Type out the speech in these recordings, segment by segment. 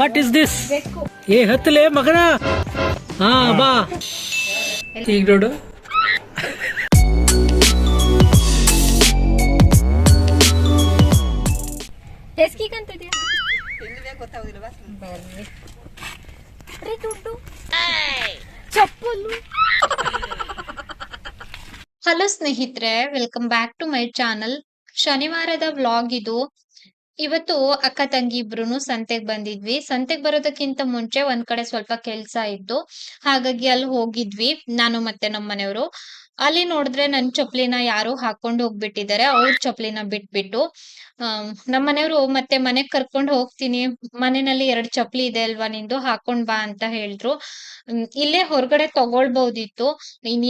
What is this ಏ ಹತ್ತಲೇ ಮಗನ? ಹಾ ಬಾ. ಈಗ ನೋಡು. ಚಪ್ಪಲು ಹಲೋ ಸ್ನೇಹಿತರೆ welcome back to my channel ಶನಿವಾರದ vlog ಇದು. ಇವತ್ತು ಅಕ್ಕ ತಂಗಿ ಇಬ್ರು ಸಂತೆಗ್ ಬಂದಿದ್ವಿ. ಸಂತೆಗ್ ಬರೋದಕ್ಕಿಂತ ಮುಂಚೆ ಒಂದ್ ಕಡೆ ಸ್ವಲ್ಪ ಕೆಲ್ಸ ಇತ್ತು. ಹಾಗಾಗಿ ಅಲ್ಲಿ ಹೋಗಿದ್ವಿ. ನಾನು ಮತ್ತೆ ನಮ್ಮ ಮನೆಯವರು. ಅಲ್ಲಿ ನೋಡಿದ್ರೆ ನನ್ ಚಪ್ಲಿನ ಯಾರು ಹಾಕೊಂಡು ಹೋಗ್ಬಿಟ್ಟಿದ್ದಾರೆ. ಅವ್ರ ಚಪ್ಲಿನ ಬಿಟ್ಬಿಟ್ಟು. ನಮ್ಮ ಮನೆಯವರು ಮತ್ತೆ ಮನೆಗ್ ಕರ್ಕೊಂಡ್ ಹೋಗ್ತೀನಿ. ಮನೆಯಲ್ಲಿ ಎರಡ್ ಚಪ್ಲಿ ಇದೆ ಅಲ್ವಾ ನಿಂದು ಹಾಕೊಂಡ್ ಬಾ ಅಂತ ಹೇಳಿದ್ರು. ಇಲ್ಲೇ ಹೊರಗಡೆ ತಗೊಳ್ಬಹುದಿತ್ತು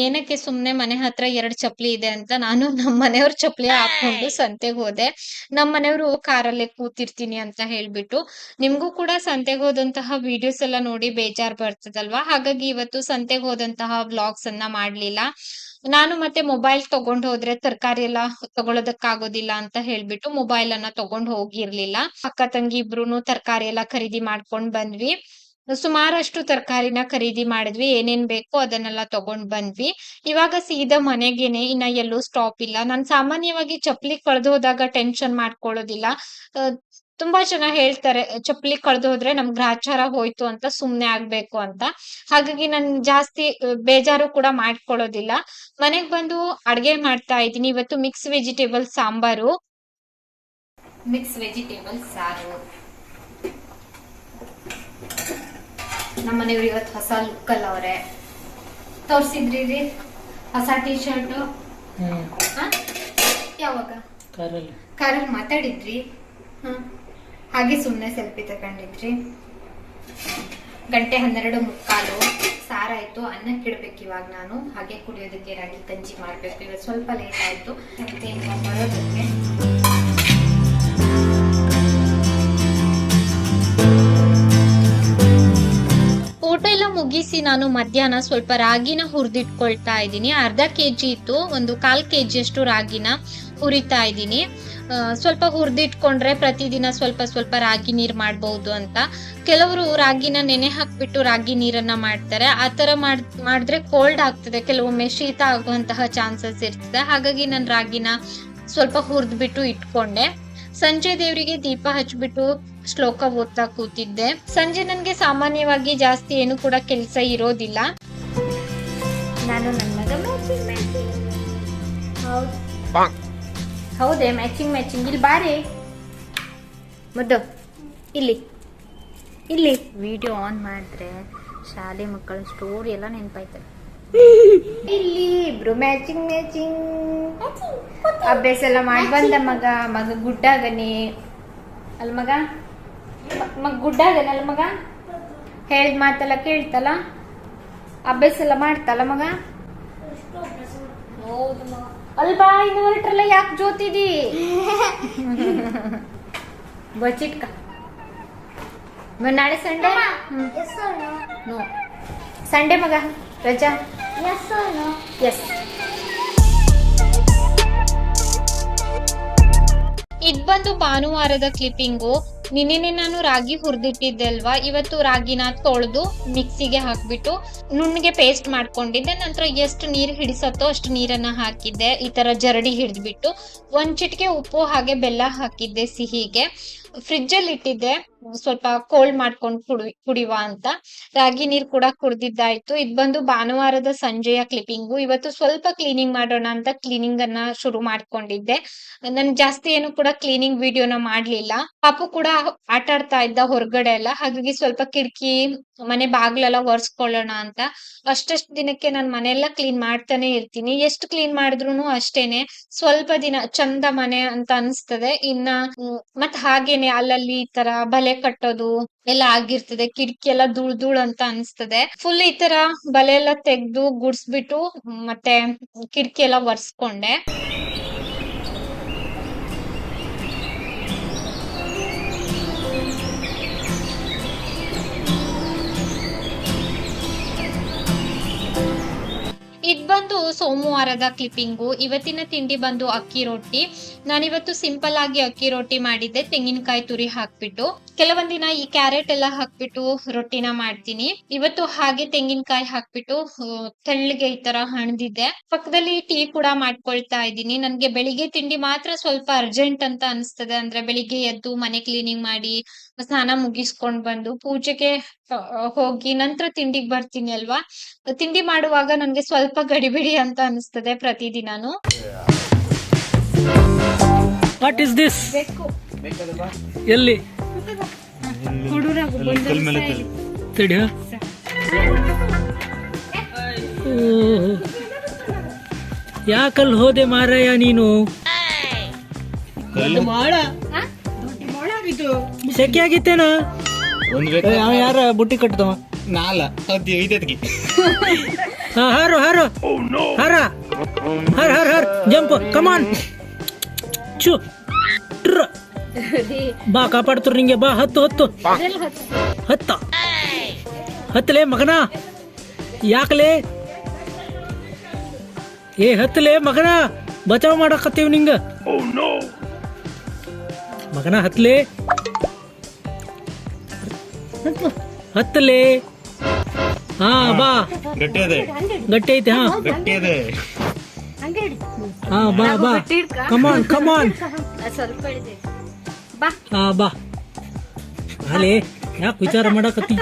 ಏನಕ್ಕೆ ಸುಮ್ನೆ ಮನೆ ಹತ್ರ ಎರಡ್ ಚಪ್ಲಿ ಇದೆ ಅಂತ ನಾನು ನಮ್ಮ ಮನೆಯವ್ರ ಚಪ್ಲಿ ಹಾಕೊಂಡು ಸಂತೆಗ್ ಹೋದೆ. ನಮ್ಮ ಮನೆಯವರು ಕಾರಲ್ಲೇ ಕೂತಿರ್ತೀನಿ ಅಂತ ಹೇಳ್ಬಿಟ್ಟು. ನಿಮ್ಗೂ ಕೂಡ ಸಂತೆಗ್ ಹೋದಂತಹ ವಿಡಿಯೋಸ್ ಎಲ್ಲ ನೋಡಿ ಬೇಜಾರ್ ಬರ್ತದಲ್ವಾ? ಹಾಗಾಗಿ ಇವತ್ತು ಸಂತೆಗ್ ಹೋದಂತಹ ವ್ಲಾಗ್ಸ್ ಅನ್ನ ಮಾಡ್ಲಿಲ್ಲ. ನಾನು ಮತ್ತೆ ಮೊಬೈಲ್ ತಗೊಂಡ್ ಹೋದ್ರೆ ತರಕಾರಿ ಎಲ್ಲ ತಗೊಳೋದಕ್ಕಾಗೋದಿಲ್ಲ ಅಂತ ಹೇಳ್ಬಿಟ್ಟು ಮೊಬೈಲ್ ಅನ್ನ ತಗೊಂಡ್ ಹೋಗಿರ್ಲಿಲ್ಲ. ಅಕ್ಕ ತಂಗಿ ಇಬ್ರುನು ತರಕಾರಿ ಎಲ್ಲ ಖರೀದಿ ಮಾಡ್ಕೊಂಡ್ ಬಂದ್ವಿ. ಸುಮಾರಷ್ಟು ತರಕಾರಿನ ಖರೀದಿ ಮಾಡಿದ್ವಿ. ಏನೇನ್ ಬೇಕೋ ಅದನ್ನೆಲ್ಲ ತಗೊಂಡ್ ಬಂದ್ವಿ. ಇವಾಗ ಸೀದಾ ಮನೆಗೇನೆ ಇನ್ನ ಎಲ್ಲೂ ಸ್ಟಾಪ್ ಇಲ್ಲ. ನಾನ್ ಸಾಮಾನ್ಯವಾಗಿ ಚಪ್ಪಲಿ ಕಳೆದು ಹೋದಾಗ ಟೆನ್ಷನ್ ಮಾಡ್ಕೊಳ್ಳೋದಿಲ್ಲ. ತುಂಬಾ ಜನ ಹೇಳ್ತಾರೆ ಚಪ್ಪಲಿ ಕಳೆದು ಹೋದ್ರೆ ನಮ್ ಗ್ರಾಚಾರ ಹೋಯ್ತು ಅಂತ ಸುಮ್ನೆ ಆಗ್ಬೇಕು ಅಂತ. ಹಾಗಾಗಿ ನಾನ್ ಜಾಸ್ತಿ ಬೇಜಾರು ಕೂಡ ಮಾಡ್ಕೊಳ್ಳೋದಿಲ್ಲ. ಮನೆಗ್ ಬಂದು ಅಡ್ಗೆ ಮಾಡ್ತಾ ಇದ್ದೀನಿ. ಇವತ್ತು mix vegetable sambar. Mix vegetable ಸಾರು. ನಮ್ಮ ಮನೆಯವ್ರು ಇವತ್ತು ಹೊಸ ಲುಕ್ ಅಲ್ಲ ಅವ್ರೆ. ತೋರ್ಸಿದ್ರಿ ರೀ? ಹೊಸ ಟಿ ಶರ್ಟ್ ಯಾವಾಗ? ಕಾರಲ್ಲಿ. ಮಾತಾಡಿದ್ರಿ? ಹಾಗೆ ಸುಮ್ಮನೆ ಸೆಲ್ಫಿ ತಗೊಂಡಿದ್ರಿ. ಗಂಟೆ ಹನ್ನೆರಡು ಮುಕ್ಕಾಲು. ಸಾರಾಯ್ತು. ಅನ್ನಕ್ಕೆ ಇಡ್ಬೇಕು ಇವಾಗ ನಾನು. ಹಾಗೆ ಕುಡಿಯೋದಕ್ಕೆ ರಾಗಿ ಗಂಜಿ ಮಾಡ್ಬೇಕು. ಇವತ್ತು ಸ್ವಲ್ಪ ಲೇಟ್ ಆಯ್ತು. ಮತ್ತೆ ಇನ್ನು ಮುಗಿಸಿ ನಾನು ಮಧ್ಯಾಹ್ನ ಸ್ವಲ್ಪ ರಾಗಿನ ಹುರಿದಿಟ್ಕೊಳ್ತಾ ಇದ್ದೀನಿ. ಅರ್ಧ ಕೆ ಜಿ ಇತ್ತು, ಒಂದು ಕಾಲು ಕೆ ಜಿಯಷ್ಟು ರಾಗಿನ ಹುರಿತಾ ಇದ್ದೀನಿ. ಸ್ವಲ್ಪ ಹುರಿದಿಟ್ಕೊಂಡ್ರೆ ಪ್ರತಿದಿನ ಸ್ವಲ್ಪ ಸ್ವಲ್ಪ ರಾಗಿ ನೀರು ಮಾಡ್ಬೋದು ಅಂತ. ಕೆಲವರು ರಾಗಿನ ನೆನೆ ಹಾಕ್ಬಿಟ್ಟು ರಾಗಿ ನೀರನ್ನ ಮಾಡ್ತಾರೆ. ಆ ಥರ ಮಾಡ್, ಮಾಡಿದ್ರೆ ಕೋಲ್ಡ್ ಆಗ್ತದೆ. ಕೆಲವೊಮ್ಮೆ ಶೀತ ಆಗುವಂತಹ ಚಾನ್ಸಸ್ ಇರ್ತದೆ. ಹಾಗಾಗಿ ನಾನು ರಾಗಿನ ಸ್ವಲ್ಪ ಹುರಿದ್ಬಿಟ್ಟು ಇಟ್ಕೊಂಡೆ. ಸಂಜೆ ದೇವರಿಗೆ ದೀಪ ಹಚ್ಬಿಟ್ಟು ಶ್ಲೋಕ ಓದ್ತಾ ಕೂತಿದ್ದೆ. ಸಂಜೆ ನನ್ಗೆ ಸಾಮಾನ್ಯವಾಗಿ ಜಾಸ್ತಿ ಏನು ಕೂಡ ಕೆಲಸ ಇರೋದಿಲ್ಲ. ನಾನು ನನ್ನ ಮಗ ಮ್ಯಾಚಿಂಗ್ ಮ್ಯಾಚಿಂಗ್ ಹೌದು ಹೌದೇ ಮ್ಯಾಚಿಂಗ್ ಮ್ಯಾಚಿಂಗ್ ಇಲ್ಲಿ ಬಾರಿ. ಮುದ್ದು ಇಲ್ಲಿ. ಇಲ್ಲಿ. ವಿಡಿಯೋ ಆನ್ ಮಾಡಿದ್ರೆ ಶಾಲೆ ಮಕ್ಕಳ ಸ್ಟೋರಿ ಎಲ್ಲ ನೆನಪಾಯ್ತದೆ. ಇಲ್ಲಿ ಇಬ್ರು ಮ್ಯಾಚಿಂಗ್ ಮ್ಯಾಚಿಂಗ್ ಅಭ್ಯಾಸ ಎಲ್ಲ ಮಾಡಿ ಬಂದ ಮಗ ಮಗ ಗುಡ್ಡಾಗನಿ. ಅಲ್ ಮಗ? ಮಗ ಗುಡ್ಡ ಅದೇನಲ್ಲ ಮಗ? ಹೇಳಿದ ಮಾತೆಲ್ಲ ಕೇಳ್ತಲ್ಲ? ಅಭ್ಯಾಸ ಎಲ್ಲ ಮಾಡ್ತಲ್ಲ ಮಗ? ಅಲ್ವಾ ಇನ್ನು ಹೊರಟ್ರಲ್ಲ ಯಾಕೆ ಜೋತಿದಿ ಬಚ್ಚಿಟ್ಕ ನಾಳೆ ಸಂಡೆ? ನೋ? ಸಂಡೇ ಮಗ ರಜಾ? ಎಸ್ ಇದ್ ಬಂದು ಭಾನುವಾರದ ಕ್ಲಿಪ್ಪಿಂಗು ನಿನ್ನೆನೆ ನಾನು ರಾಗಿ ಹುರಿದಿಟ್ಟಿದ್ದೆ ಅಲ್ವಾ? ಇವತ್ತು ರಾಗಿನ ತೊಳೆದು ಮಿಕ್ಸಿಗೆ ಹಾಕ್ಬಿಟ್ಟು ನುಣ್ಣಗೆ ಪೇಸ್ಟ್ ಮಾಡ್ಕೊಂಡಿದ್ದೆ. ನಂತರ ಎಷ್ಟು ನೀರು ಹಿಡಿಸತ್ತೋ ಅಷ್ಟು ನೀರನ್ನ ಹಾಕಿದ್ದೆ. ಈ ತರ ಜರಡಿ ಹಿಡಿದ್ಬಿಟ್ಟು ಒಂದ್ ಚಿಟಿಕೆ ಉಪ್ಪು ಹಾಗೆ ಬೆಲ್ಲ ಹಾಕಿದ್ದೆ ಸಿಹಿಗೆ. ಫ್ರಿಜ್ ಅಲ್ಲಿ ಇಟ್ಟಿದ್ದೆ. ಸ್ವಲ್ಪ ಕೋಲ್ಡ್ ಮಾಡ್ಕೊಂಡು ಕುಡಿ, ಕುಡಿವ ಅಂತ. ರಾಗಿ ನೀರ್ ಕೂಡ ಕುಡ್ದಿದ್ದಾಯ್ತು. ಇದ್ ಬಂದು ಭಾನುವಾರದ ಸಂಜೆಯ ಕ್ಲಿಪ್ಪಿಂಗು ಇವತ್ತು ಸ್ವಲ್ಪ ಕ್ಲೀನಿಂಗ್ ಮಾಡೋಣ ಅಂತ ಕ್ಲೀನಿಂಗ್ ಅನ್ನ ಶುರು ಮಾಡ್ಕೊಂಡಿದ್ದೆ. ನನ್ ಜಾಸ್ತಿ ಏನು ಕೂಡ ಕ್ಲೀನಿಂಗ್ ವಿಡಿಯೋನ ಮಾಡ್ಲಿಲ್ಲ. ಪಾಪು ಕೂಡ ಆಟ ಆಡ್ತಾ ಇದ್ದ ಹೊರಗಡೆ ಎಲ್ಲ ಹಾಗಾಗಿ ಸ್ವಲ್ಪ ಕಿಟಕಿ, ಮನೆ ಬಾಗ್ಲೆಲ್ಲ ಒರೆಸ್ಕೊಳ್ಳೋಣ ಅಂತ. ಅಷ್ಟಷ್ಟು ದಿನಕ್ಕೆ ನಾನ್ ಮನೆಯೆಲ್ಲ ಕ್ಲೀನ್ ಮಾಡ್ತಾನೆ ಇರ್ತೀನಿ. ಎಷ್ಟು ಕ್ಲೀನ್ ಮಾಡಿದ್ರು ಅಷ್ಟೇನೆ. ಸ್ವಲ್ಪ ದಿನ, ಚಂದ ಮನೆ ಅಂತ ಅನ್ಸ್ತದೆ. ಇನ್ನ ಮತ್ ಹಾಗೇನೆ ಅಲ್ಲಲ್ಲಿ ಈ ತರ ಬಲೆ ಕಟ್ಟೋದು ಎಲ್ಲ ಆಗಿರ್ತದೆ, ಕಿಟಕಿ ಎಲ್ಲ ಧೂಳ್ ಧೂಳ್ ಅಂತ ಅನ್ಸ್ತದೆ. ಫುಲ್ ಈ ತರ ಬಲೆ ಎಲ್ಲ ತೆಗ್ದು ಗುಡ್ಸ್ಬಿಟ್ಟು ಮತ್ತೆ ಕಿಟಕಿ ಎಲ್ಲ ಒರೆಸ್ಕೊಂಡೆ. ಇದ್ ಬಂದು ಸೋಮವಾರದ ಕ್ಲಿಪ್ಪಿಂಗು ಇವತ್ತಿನ ತಿಂಡಿ ಬಂದು ಅಕ್ಕಿ ರೊಟ್ಟಿ. ನಾನಿವತ್ತು ಸಿಂಪಲ್ ಆಗಿ ಅಕ್ಕಿ ರೊಟ್ಟಿ ಮಾಡಿದ್ದೆ, ತೆಂಗಿನಕಾಯಿ ತುರಿ ಹಾಕ್ಬಿಟ್ಟು. ಕೆಲವೊಂದಿನ ಈ ಕ್ಯಾರೆಟ್ ಎಲ್ಲ ಹಾಕ್ಬಿಟ್ಟು ರೊಟ್ಟಿನ ಮಾಡ್ತೀನಿ. ಇವತ್ತು ಹಾಗೆ ತೆಂಗಿನಕಾಯಿ ಹಾಕ್ಬಿಟ್ಟು ತೆಳ್ಳಿಗೆ ಈ ತರ ಹಣದಿದ್ದೆ. ಪಕ್ಕದಲ್ಲಿ ಟೀ ಕೂಡ ಮಾಡ್ಕೊಳ್ತಾ ಇದ್ದೀನಿ. ನನ್ಗೆ ಬೆಳಿಗ್ಗೆ ತಿಂಡಿ ಮಾತ್ರ ಸ್ವಲ್ಪ ಅರ್ಜೆಂಟ್ ಅಂತ ಅನಿಸ್ತದೆ. ಅಂದ್ರೆ ಬೆಳಿಗ್ಗೆ ಎದ್ದು ಮನೆ ಕ್ಲೀನಿಂಗ್ ಮಾಡಿ ಸ್ನಾನ ಮುಗಿಸ್ಕೊಂಡ್ ಬಂದು ಪೂಜೆಗೆ ಹೋಗಿ ನಂತರ ತಿಂಡಿಗೆ ಬರ್ತೀನಿ ಅಲ್ವಾ? ತಿಂಡಿ ಮಾಡುವಾಗ ನನ್ಗೆ ಸ್ವಲ್ಪ ಗಡಿಬಿಡಿ ಅಂತ ಅನಿಸ್ತದೆ ಪ್ರತಿದಿನಾನು. ವಾಟ್ ಇಸ್ ದಿಸ್ ಎಲ್ಲಿ. ಯಾಕಲ್ಲಿ ಹೋದೆ ಮಾರಾಯ ನೀನು? ಸೆಕೆ ಆಗಿತ್ತೇನ ಒಂದು ಅವ ಯಾರ ಬುಟ್ಟಿ ಕಟ್ಟದವ ನಾಲ ಐದತ್ಗೆ ಹಾ ಹಾರು ಹಾರು. ಹಾರ. ಹರ್ ಹರ್ ಹರ್. ಜಂಪ್ ಕಮಾನ್ ಚು ಟ್ರ. ಬಾ ಕಾಪಾಡ್ತರು ನಿಂಗೆ. ಬಾ ಹತ್ತು ಹತ್ತು. ಹತ್ತ. ಹತ್ತಲೇ ಮಗನ. ಯಾಕಲೇ? ಏ ಹತ್ತಲೇ ಮಗನ. ಬಚಾವ್ ಮಾಡಕತ್ತೀವಿ ನಿಂಗ. ಮಗನ ಹತ್ತಲೇ ಹತ್ತಲೇ ಹಾ ಬಾ. ಗಟ್ಟಿ ಇದೆ ಗಟ್ಟಿ ಐತೆ ಹಾ ಗಟ್ಟಿ ಅದೆ ಹಾ ಬಾ ಬಾ ಕಮಾನ್ ಕಮಾನ್ ಸ್ವಲ್ಪ ಇದೆ ಬಾ. ಹಾ ಬಾ. ಅಲೇ ಯಾಕೆ ವಿಚಾರ ಮಾಡಕತ್ತಿ?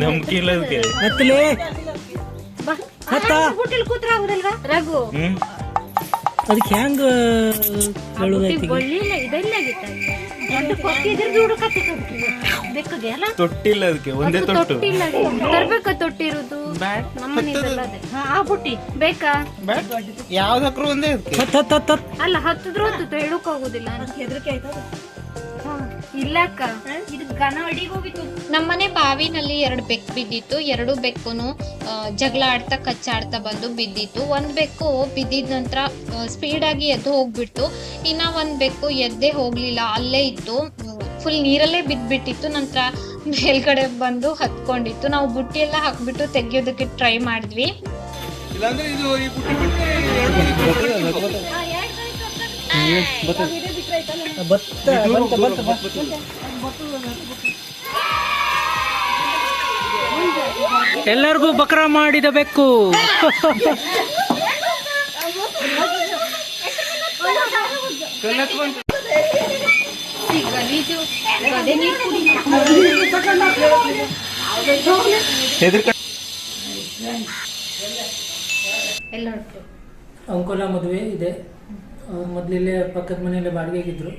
ನಂಬಿಕೆ ಇಲ್ಲ ಅದಕ್ಕೆ ಹತ್ತಲೇ ಬಾ ಹತ್ತ ಹೋಟೆಲ್ ಕೂತ್ರ ಆಗುದಲ್ವಾ? ರಘು. ಅದಕ್ಕೆ ಹೆಂಗ ಹೇಳುದೈತಿ ಒಳ್ಳಿಲ್ಲ ದೊಡ್ಡ ಕೊಟ್ಟಿ ಇದ್ರ ಅಲ್ಲ? ತೊಟ್ಟಿಲ್ಲ ಅದಕ್ಕೆ ಒಂದೇ ತೊಟ್ಟು. ತೊಟ್ಟಿಲ್ಲ ತರ್ಬೇಕ ಅದೇ ಹಾ, ಆ ಬುಟ್ಟಿ. ಬೇಕಾ? ಯಾವ್ದಕ್ರು ಒಂದೇ ಅಲ್ಲ ಹತ್ತಿದ್ರು ಹತ್ತುತ್ತೆ ಹೇಳಕ್ ಆಗುದಿಲ್ಲ ಹೆದರಿಕೆ ಆಯ್ತದ ಇಲ್ಲ ಅಕ್ಕ ಇದು ಘನ ಅಡಿಗೆ ಹೋಗಿತ್ತು. ನಮ್ಮನೆ ಬಾವಿನಲ್ಲಿ ಎರಡು ಬೆಕ್ಕು ಬಿದ್ದಿತ್ತು. ಎರಡು ಬೆಕ್ಕುನು ಜಗಳ ಆಡ್ತಾ ಕಚ್ಚಾಡ್ತಾ ಬಂದು ಬಿದ್ದಿತ್ತು. ಒಂದ್ ಬೆಕ್ಕು ಬಿದ್ದಿದ ನಂತರ ಸ್ಪೀಡ್ ಆಗಿ ಎದ್ದು ಹೋಗ್ಬಿಟ್ಟು ಇನ್ನ ಒಂದ್ ಬೆಕ್ಕು ಎದ್ದೇ ಹೋಗ್ಲಿಲ್ಲ ಅಲ್ಲೇ ಇತ್ತು. ಫುಲ್ ನೀರಲ್ಲೇ ಬಿದ್ದ್ಬಿಟ್ಟಿತ್ತು ನಂತರ ಮೇಲ್ಗಡೆ ಬಂದು ಹತ್ಕೊಂಡಿತ್ತು. ನಾವು ಬುಟ್ಟಿ ಎಲ್ಲ ಹಾಕ್ಬಿಟ್ಟು ತೆಗಿಯೋದಕ್ಕೆ ಟ್ರೈ ಮಾಡಿದ್ವಿ. ಇಲ್ಲಾಂದ್ರೆ ಇದು ಈ ಬುಟ್ಟಿ ಬಿಟ್ಟು ಎರಡು ಬತ್ತ ಬಂತ ಬಂತ ಬಂತ ಎಲ್ಲರಿಗೂ ಬಕ್ರ ಮಾಡಿದ ಬೆಕ್ಕು ಅಂಕೋಲ ಮದುವೆ ಇದೆ. ಮೊದಲಿಲ್ಲೇ ಪಕ್ಕದ ಮನೆಯಲ್ಲೇ ಬಾಡಿಗೆಗಿದ್ರು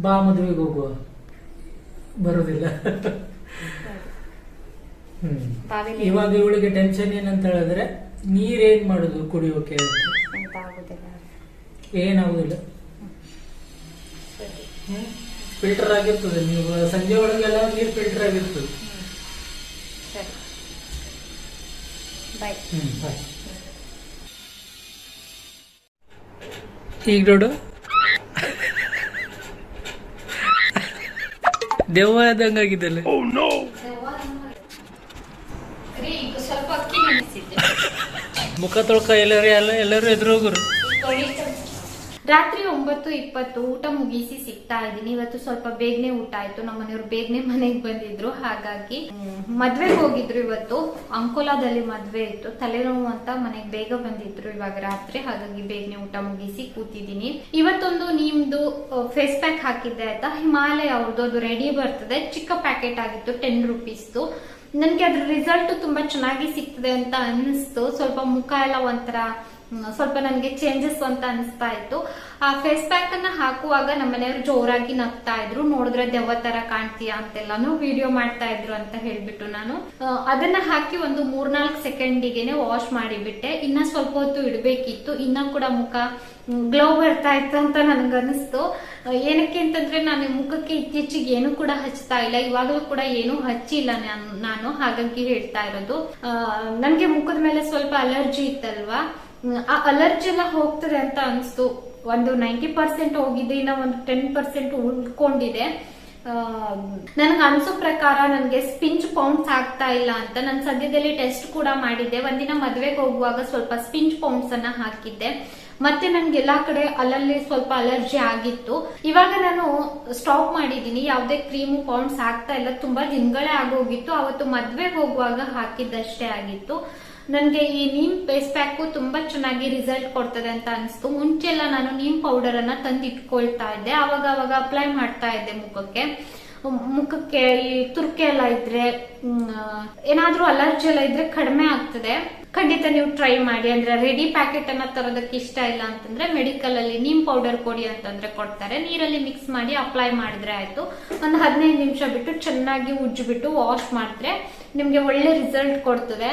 ಬಾ ಮದುವೆಗೆ ಹೋಗುವ. ಬರೋದಿಲ್ಲ. ಹ್ಮ್. ಇವಾಗ ಇವಳಿಗೆ ಟೆನ್ಷನ್ ಏನಂತ ಹೇಳಿದ್ರೆ ನೀರೇನ್ ಮಾಡುದು ಕುಡಿಯೋಕೆ ಏನಾಗುದಿಲ್ಲ. ಫಿಲ್ಟರ್ ಆಗಿರ್ತದೆ ನೀವು ಸಂಜೆ ಒಳಗೆಲ್ಲ ನೀರ್ ಫಿಲ್ಟರ್ ಆಗಿರ್ತದೆ. ಬಾಯ್. ಈಗ ನೋಡು. ದೆವ್ವ ಆದಂಗಾಗಿದ್ದಲ್ಲ. ಈಗ ಸ್ವಲ್ಪ ಅಕ್ಕಿ ನೆನೆಸಿದ್ದೆ. ಮುಖ ತೊಳ್ಕ ಎಲ್ಲರೂ ಎಲ್ಲ ಎಲ್ಲರೂ ಎದುರು ಹೋಗುರು ರಾತ್ರಿ ಒಂಬತ್ತು ಇಪ್ಪತ್ತು ಊಟ ಮುಗಿಸಿ ಸಿಗ್ತಾ ಇದ್ದೀನಿ. ಇವತ್ತು ಸ್ವಲ್ಪ ಬೇಗನೆ ಊಟ ಆಯ್ತು. ನಮ್ಮ ಮನೆಯವ್ರು ಬೇಗನೆ ಮನೆಗೆ ಬಂದಿದ್ರು. ಹಾಗಾಗಿ ಮದ್ವೆಗೆ ಹೋಗಿದ್ರು ಇವತ್ತು. ಅಂಕೋಲಾದಲ್ಲಿ ಮದ್ವೆ ಇತ್ತು. ತಲೆನೋವು ಅಂತ ಮನೆಗೆ ಬೇಗ ಬಂದಿದ್ರು ಇವಾಗ ರಾತ್ರಿ. ಹಾಗಾಗಿ ಬೇಗನೆ ಊಟ ಮುಗಿಸಿ ಕೂತಿದ್ದೀನಿ. ಇವತ್ತೊಂದು ನಿಮ್ದು ಫೇಸ್ ಪ್ಯಾಕ್ ಹಾಕಿದ್ದೆ ಆಯ್ತಾ? ಹಿಮಾಲಯ ಅವ್ರದ್ದು ಅದು ರೆಡಿ ಬರ್ತದೆ. ಚಿಕ್ಕ ಪ್ಯಾಕೆಟ್ ಆಗಿತ್ತು ಟೆನ್ ರುಪೀಸ್ದು ನನ್ಗೆ ಅದ್ರ ರಿಸಲ್ಟ್ ತುಂಬಾ ಚೆನ್ನಾಗಿ ಸಿಗ್ತದೆ ಅಂತ ಅನಿಸ್ತು. ಸ್ವಲ್ಪ ಮುಖ ಎಲ್ಲ ಒಂಥರ ಸ್ವಲ್ಪ ನನಗೆ ಚೇಂಜಸ್ ಅಂತ ಅನಿಸ್ತಾ ಇತ್ತು ಆ ಫೇಸ್ ಪ್ಯಾಕ್ ಅನ್ನ ಹಾಕುವಾಗ ನಮ್ಮ ಮನೆಯವರು ಜೋರಾಗಿ ನಗ್ತಾ ಇದ್ರು. ನೋಡಿದ್ರೆ ದೆವ್ವ ತರ ಕಾಣ್ತೀಯ ಅಂತೆಲ್ಲಾನು ವಿಡಿಯೋ ಮಾಡ್ತಾ ಇದ್ರು ಅಂತ ಹೇಳ್ಬಿಟ್ಟು ನಾನು. ಅದನ್ನ ಹಾಕಿ ಒಂದು ಮೂರ್ನಾಲ್ಕು ಸೆಕೆಂಡಿಗೆನೆ ವಾಶ್ ಮಾಡಿಬಿಟ್ಟೆ. ಇನ್ನ ಸ್ವಲ್ಪ ಹೊತ್ತು ಇಡಬೇಕಿತ್ತು. ಇನ್ನ ಕೂಡ ಮುಖ ಗ್ಲೋ ಬರ್ತಾ ಇತ್ತು ಅಂತ ನನ್ಗನ್ನಿಸ್ತು. ಏನಕ್ಕೆ ಅಂತಂದ್ರೆ ನಾನು ಮುಖಕ್ಕೆ ಇತ್ತೀಚೆಗೆ ಏನು ಕೂಡ ಹಚ್ತಾ ಇಲ್ಲ. ಇವಾಗಲೂ ಕೂಡ ಏನು ಹಚ್ಚಿಲ್ಲ ನಾನು ಹಾಗಾಗಿ ಹೇಳ್ತಾ ಇರೋದು. ನನಗೆ ಮುಖದ ಮೇಲೆ ಸ್ವಲ್ಪ ಅಲರ್ಜಿ ಇತ್ತಲ್ವಾ? ಆ ಅಲರ್ಜಿ ಎಲ್ಲ ಹೋಗ್ತದೆ ಅಂತ ಅನ್ಸ್ತು. ಒಂದು ನೈಂಟಿ ಪರ್ಸೆಂಟ್ ಹೋಗಿದೆ, ಇನ್ನ ಒಂದು ಟೆನ್ ಪರ್ಸೆಂಟ್ ಉಳ್ಕೊಂಡಿದೆ. ನನಗೆ ಅನ್ಸೋ ಪ್ರಕಾರ ನನಗೆ ಸ್ಪಿಂಚ್ ಪೌಂಡ್ಸ್ ಆಗ್ತಾ ಇಲ್ಲ ಅಂತ. ನಾನು ಸದ್ಯದಲ್ಲಿ ಟೆಸ್ಟ್ ಕೂಡ ಮಾಡಿದ್ದೆ. ಒಂದಿನ ಮದ್ವೆಗೆ ಹೋಗುವಾಗ ಸ್ವಲ್ಪ ಸ್ಪಿಂಚ್ ಪೌಂಡ್ಸ್ ಅನ್ನ ಹಾಕಿದ್ದೆ. ಮತ್ತೆ ನನ್ಗೆ ಎಲ್ಲಾ ಕಡೆ ಅಲ್ಲಲ್ಲಿ ಸ್ವಲ್ಪ ಅಲರ್ಜಿ ಆಗಿತ್ತು. ಇವಾಗ ನಾನು ಸ್ಟಾಪ್ ಮಾಡಿದ್ದೀನಿ. ಯಾವುದೇ ಕ್ರೀಮು ಪೌಂಡ್ಸ್ ಆಗ್ತಾ ಇಲ್ಲ. ತುಂಬಾ ದಿನಗಳೇ ಆಗೋಗಿತ್ತು. ಅವತ್ತು ಮದ್ವೆಗೆ ಹೋಗುವಾಗ ಹಾಕಿದ್ದಷ್ಟೇ ಆಗಿತ್ತು. ನನಗೆ ಈ ನೀಮ್ ಫೇಸ್ ಪ್ಯಾಕು ತುಂಬಾ ಚೆನ್ನಾಗಿ ರಿಸಲ್ಟ್ ಕೊಡ್ತದೆ ಅಂತ ಅನಿಸ್ತು. ಮುಂಚೆಲ್ಲ ನಾನು ನೀಮ್ ಪೌಡರ್ ಅನ್ನ ತಂದಿಟ್ಕೊಳ್ತಾ ಇದ್ದೆ. ಅವಾಗ ಅವಾಗ ಅಪ್ಲೈ ಮಾಡ್ತಾ ಇದ್ದೆ ಮುಖಕ್ಕೆ. ಮುಖಕ್ಕೆ ಈ ತುರ್ಕೆ ಎಲ್ಲ ಇದ್ರೆ ಏನಾದ್ರೂ ಅಲರ್ಜಿ ಎಲ್ಲ ಇದ್ರೆ ಕಡಿಮೆ ಆಗ್ತದೆ. ಖಂಡಿತ ನೀವು ಟ್ರೈ ಮಾಡಿ. ಅಂದ್ರೆ ರೆಡಿ ಪ್ಯಾಕೆಟ್ ಅನ್ನ ತರೋದಕ್ಕೆ ಇಷ್ಟ ಇಲ್ಲ ಅಂತಂದ್ರೆ ಮೆಡಿಕಲ್ ಅಲ್ಲಿ ನೀಮ್ ಪೌಡರ್ ಕೊಡಿ ಅಂತಂದ್ರೆ ಕೊಡ್ತಾರೆ. ನೀರಲ್ಲಿ ಮಿಕ್ಸ್ ಮಾಡಿ ಅಪ್ಲೈ ಮಾಡಿದ್ರೆ ಆಯ್ತು. ಒಂದು ಹದಿನೈದು ನಿಮಿಷ ಬಿಟ್ಟು ಚೆನ್ನಾಗಿ ಉಜ್ಜಿಬಿಟ್ಟು ವಾಶ್ ಮಾಡಿದ್ರೆ ನಿಮ್ಗೆ ಒಳ್ಳೆ ರಿಸಲ್ಟ್ ಕೊಡ್ತದೆ.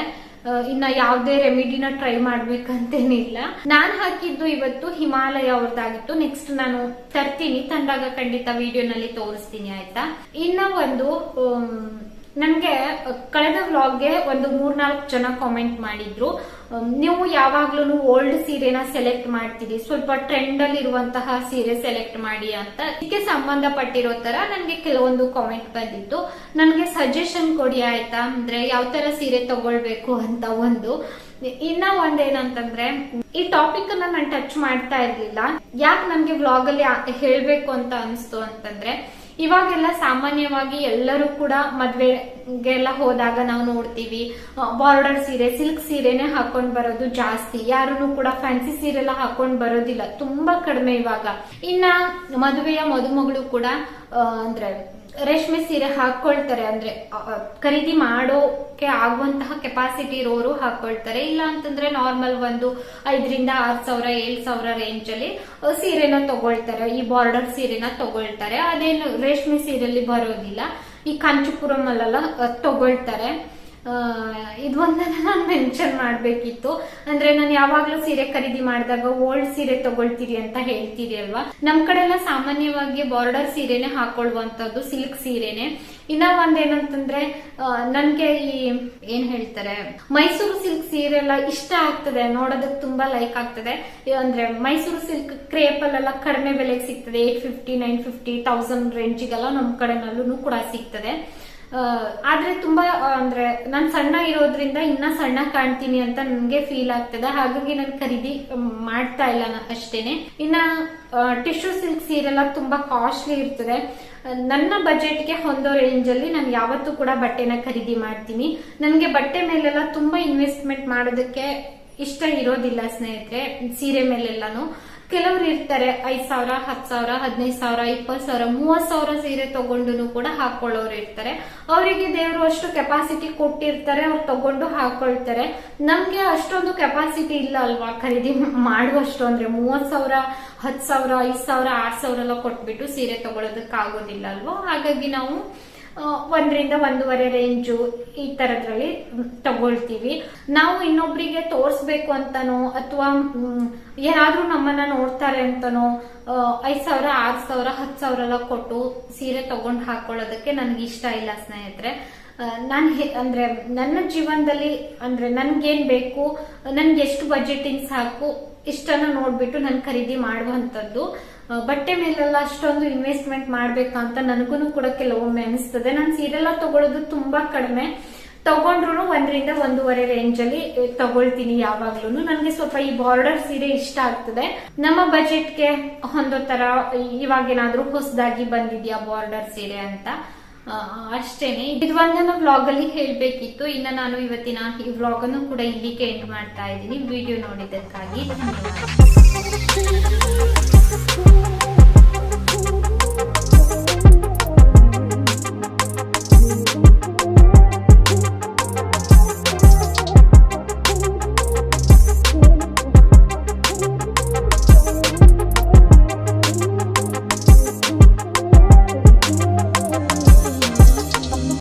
ಇನ್ನ ಯಾವುದೇ ರೆಮಿಡಿನ ಟ್ರೈ ಮಾಡ್ಬೇಕಂತೇನಿಲ್ಲ. ನಾನ್ ಹಾಕಿದ್ದು ಇವತ್ತು ಹಿಮಾಲಯ ಅವ್ರದ್ದಾಗಿತ್ತು ನೆಕ್ಸ್ಟ್ ನಾನು ತರ್ತೀನಿ. ತಂದಾಗ ಖಂಡಿತ ವಿಡಿಯೋನಲ್ಲಿ ತೋರಿಸ್ತೀನಿ, ಆಯ್ತಾ? ಇನ್ನ ಒಂದು ನನ್ಗೆ ಕಳೆದ ವ್ಲಾಗ್ಗೆ ಒಂದು ಮೂರ್ನಾಲ್ಕು ಜನ ಕಾಮೆಂಟ್ ಮಾಡಿದ್ರು. ನೀವು ಯಾವಾಗ್ಲೂ ಓಲ್ಡ್ ಸೀರೆನ ಸೆಲೆಕ್ಟ್ ಮಾಡ್ತೀರಿ. ಸ್ವಲ್ಪ ಟ್ರೆಂಡ್ ಅಲ್ಲಿ ಇರುವಂತಹ ಸೀರೆ ಸೆಲೆಕ್ಟ್ ಮಾಡಿ ಅಂತ. ಇದಕ್ಕೆ ಸಂಬಂಧಪಟ್ಟಿರೋ ತರ ನನ್ಗೆ ಕೆಲವೊಂದು ಕಾಮೆಂಟ್ ಬಂದಿತ್ತು. ನನ್ಗೆ ಸಜೆಷನ್ ಕೊಡಿ ಆಯ್ತಾ? ಅಂದ್ರೆ ಯಾವ ತರ ಸೀರೆ ತಗೊಳ್ಬೇಕು ಅಂತ ಒಂದು. ಇನ್ನ ಒಂದೇನಂತಂದ್ರೆ ಈ ಟಾಪಿಕ್ ಅನ್ನ ನಾನು ಟಚ್ ಮಾಡ್ತಾ ಇರ್ಲಿಲ್ಲ. ಯಾಕೆ ನನ್ಗೆ ವ್ಲಾಗ್ ಅಲ್ಲಿ ಹೇಳ್ಬೇಕು ಅಂತ ಅನಿಸ್ತು ಅಂತಂದ್ರೆ ಇವಾಗೆಲ್ಲ ಸಾಮಾನ್ಯವಾಗಿ ಎಲ್ಲರೂ ಕೂಡ ಮದ್ವೆಗೆಲ್ಲ ಹೋದಾಗ ನಾವು ನೋಡ್ತೀವಿ ಬಾರ್ಡರ್ ಸೀರೆ ಸಿಲ್ಕ್ ಸೀರೆನೆ ಹಾಕೊಂಡ್ ಬರೋದು ಜಾಸ್ತಿ. ಯಾರು ಕೂಡ ಫ್ಯಾನ್ಸಿ ಸೀರೆ ಎಲ್ಲ ಹಾಕೊಂಡ್ ಬರೋದಿಲ್ಲ. ತುಂಬಾ ಕಡಿಮೆ ಇವಾಗ. ಇನ್ನ ಮದುವೆಯ ಮದುಮಗಳು ಕೂಡ ಅಂದ್ರೆ ರೇಷ್ಮೆ ಸೀರೆ ಹಾಕೊಳ್ತಾರೆ ಅಂದ್ರೆ ಖರೀದಿ ಮಾಡೋಕೆ ಆಗುವಂತಹ ಕೆಪಾಸಿಟಿ ಇರೋರು ಹಾಕೊಳ್ತಾರೆ. ಇಲ್ಲ ಅಂತಂದ್ರೆ ನಾರ್ಮಲ್ ಒಂದು ಐದರಿಂದ ಆರ್ ಸಾವಿರ, ಏಳು ಸಾವಿರ ರೇಂಜ್ ಅಲ್ಲಿ ಸೀರೆನ ತಗೊಳ್ತಾರೆ. ಈ ಬಾರ್ಡರ್ ಸೀರೆನ ತಗೊಳ್ತಾರೆ. ಅದೇನು ರೇಷ್ಮೆ ಸೀರೆಯಲ್ಲಿ ಬರೋದಿಲ್ಲ. ಈ ಕಾಂಚಿಪುರಂ ಅಲ್ಲೆಲ್ಲ ತಗೊಳ್ತಾರೆ. ಒಂದನ್ನ ನಾನು ಮೆನ್ಷನ್ ಮಾಡ್ಬೇಕಿತ್ತು. ಅಂದ್ರೆ ನಾನು ಯಾವಾಗ್ಲೂ ಸೀರೆ ಖರೀದಿ ಮಾಡಿದಾಗ ಓಲ್ಡ್ ಸೀರೆ ತಗೊಳ್ತೀರಿ ಅಂತ ಹೇಳ್ತೀರಿ ಅಲ್ವಾ? ನಮ್ ಕಡೆ ಎಲ್ಲ ಸಾಮಾನ್ಯವಾಗಿ ಬಾರ್ಡರ್ ಸೀರೆನೆ ಹಾಕೊಳ್ಳುವಂತದ್ದು ಸಿಲ್ಕ್ ಸೀರೆನೆ. ಇನ್ನ ಒಂದೇನಂತಂದ್ರೆ ಆ, ನನ್ಗೆ ಈ ಏನ್ ಹೇಳ್ತಾರೆ ಮೈಸೂರು ಸಿಲ್ಕ್ ಸೀರೆ ಎಲ್ಲ ಇಷ್ಟ ಆಗ್ತದೆ ನೋಡೋದಕ್ಕೆ ತುಂಬಾ ಲೈಕ್ ಆಗ್ತದೆ. ಅಂದ್ರೆ ಮೈಸೂರು ಸಿಲ್ಕ್ ಕ್ರೇಪ್ ಅಲ್ಲೆಲ್ಲ ಕಡಿಮೆ ಬೆಲೆಗೆ ಸಿಗ್ತದೆ eight fifty nine fifty thousand ರೇಂಜಿಗೆಲ್ಲ ನಮ್ ಕಡೆನಲ್ಲೂ ಕೂಡ ಸಿಗ್ತದೆ. ಆ, ಆದ್ರೆ ತುಂಬಾ ಅಂದ್ರೆ ನಾನ್ ಸಣ್ಣ ಇರೋದ್ರಿಂದ ಇನ್ನ ಸಣ್ಣ ಕಾಣ್ತೀನಿ ಅಂತ ನನ್ಗೆ ಫೀಲ್ ಆಗ್ತದೆ. ಹಾಗಾಗಿ ನಾನು ಖರೀದಿ ಮಾಡ್ತಾ ಇಲ್ಲ ಅಷ್ಟೇನೆ. ಇನ್ನ ಟಿಶ್ಯೂ ಸಿಲ್ಕ್ ಸೀರೆಲ್ಲ ತುಂಬಾ ಕಾಸ್ಟ್ಲಿ ಇರ್ತದೆ. ನನ್ನ ಬಜೆಟ್ಗೆ ಹೊಂದೋ ರೇಂಜ್ ಅಲ್ಲಿ ನಾನು ಯಾವತ್ತೂ ಕೂಡ ಬಟ್ಟೆನ ಖರೀದಿ ಮಾಡ್ತೀನಿ. ನನಗೆ ಬಟ್ಟೆ ಮೇಲೆಲ್ಲ ತುಂಬಾ ಇನ್ವೆಸ್ಟ್ಮೆಂಟ್ ಮಾಡೋದಕ್ಕೆ ಇಷ್ಟ ಇರೋದಿಲ್ಲ ಸ್ನೇಹಿತರೆ, ಸೀರೆ ಮೇಲೆಲ್ಲಾನು. ಕೆಲವ್ರು ಇರ್ತಾರೆ ಐದ್ ಸಾವಿರ, ಹತ್ ಸಾವಿರ, ಹದಿನೈದು ಸಾವಿರ, ಇಪ್ಪತ್ತು ಸಾವಿರ ಮೂವತ್ ಸಾವಿರ ಸೀರೆ ತಗೊಂಡು ಕೂಡ ಹಾಕೊಳ್ಳೋರು ಇರ್ತಾರೆ. ಅವರಿಗೆ ದೇವರು ಅಷ್ಟು ಕೆಪಾಸಿಟಿ ಕೊಟ್ಟಿರ್ತಾರೆ, ಅವ್ರು ತಗೊಂಡು ಹಾಕೊಳ್ತಾರೆ. ನಮ್ಗೆ ಅಷ್ಟೊಂದು ಕೆಪಾಸಿಟಿ ಇಲ್ಲ ಅಲ್ವಾ ಖರೀದಿ ಮಾಡುವಷ್ಟು? ಅಂದ್ರೆ ಮೂವತ್ ಸಾವಿರ ಹತ್ ಸಾವಿರ, ಐದ್ ಸಾವಿರ, ಆರ್ ಸಾವಿರ ಎಲ್ಲ ಕೊಟ್ಬಿಟ್ಟು ಸೀರೆ ತಗೊಳೋದಕ್ಕೆ ಆಗೋದಿಲ್ಲ ಅಲ್ವಾ? ಹಾಗಾಗಿ ನಾವು ಒಂದರಿಂದ ಒಂದೂವರೆ ರೇಂಜು ಈ ತರದ್ರಲ್ಲಿ ತಗೊಳ್ತೀವಿ. ನಾವು ಇನ್ನೊಬ್ರಿಗೆ ತೋರಿಸ್ಬೇಕು ಅಂತಾನೋ, ಅಥವಾ ಯಾರಾದ್ರೂ ನಮ್ಮನ್ನ ನೋಡ್ತಾರೆ ಅಂತನೋ ಐದ್ ಸಾವಿರ, ಆರ್ ಸಾವಿರ ಹತ್ ಸಾವಿರ ಎಲ್ಲ ಕೊಟ್ಟು ಸೀರೆ ತಗೊಂಡ್ ಹಾಕೊಳ್ಳೋದಕ್ಕೆ ನನ್ಗೆ ಇಷ್ಟ ಇಲ್ಲ ಸ್ನೇಹಿತರೆ. ನಾನು ಅಂದ್ರೆ ನನ್ನ ಜೀವನದಲ್ಲಿ, ಅಂದ್ರೆ ನನ್ಗೇನ್ ಬೇಕು, ನನ್ಗೆ ಎಷ್ಟು ಬಜೆಟಿಂಗ್ ಸಾಕು, ಇಷ್ಟನ್ನ ನೋಡ್ಬಿಟ್ಟು ನಾನು ಖರೀದಿ ಮಾಡುವಂತದ್ದು ಬಟ್ಟೆ ಮೇಲೆಲ್ಲ ಅಷ್ಟೊಂದು ಇನ್ವೆಸ್ಟ್ಮೆಂಟ್ ಮಾಡ್ಬೇಕಂತ ನನಗೂ ಕೂಡ ಕೆಲವೊಮ್ಮೆ ಅನಿಸ್ತದೆ. ನಾನು ಸೀರೆಲ್ಲ ತಗೊಳ್ಳೋದು ತುಂಬಾ ಕಡಿಮೆ. ತಗೊಂಡ್ರು ಒಂದರಿಂದ ಒಂದೂವರೆ ರೇಂಜ್ ಅಲ್ಲಿ ತಗೊಳ್ತೀನಿ ಯಾವಾಗ್ಲೂ ನನಗೆ ಸ್ವಲ್ಪ ಈ ಬಾರ್ಡರ್ ಸೀರೆ ಇಷ್ಟ ಆಗ್ತದೆ. ನಮ್ಮ ಬಜೆಟ್ಗೆ ಒಂದೋ ತರ ಇವಾಗೇನಾದ್ರೂ ಹೊಸದಾಗಿ ಬಂದಿದ್ಯಾ ಬಾರ್ಡರ್ ಸೀರೆ ಅಂತ? ಅಷ್ಟೇನೆ. ಇದು ಒಂದನ್ನು ವ್ಲಾಗ್ ಅಲ್ಲಿ ಹೇಳ್ಬೇಕಿತ್ತು. ಇನ್ನ ನಾನು ಇವತ್ತಿನ ಈ ವ್ಲಾಗ್ ಅನ್ನು ಕೂಡ ಇಲ್ಲಿಗೆ ಎಂಡ್ ಮಾಡ್ತಾ ಇದ್ದೀನಿ. ವಿಡಿಯೋ ನೋಡಿದ್ದಕ್ಕಾಗಿ ಧನ್ಯವಾದ.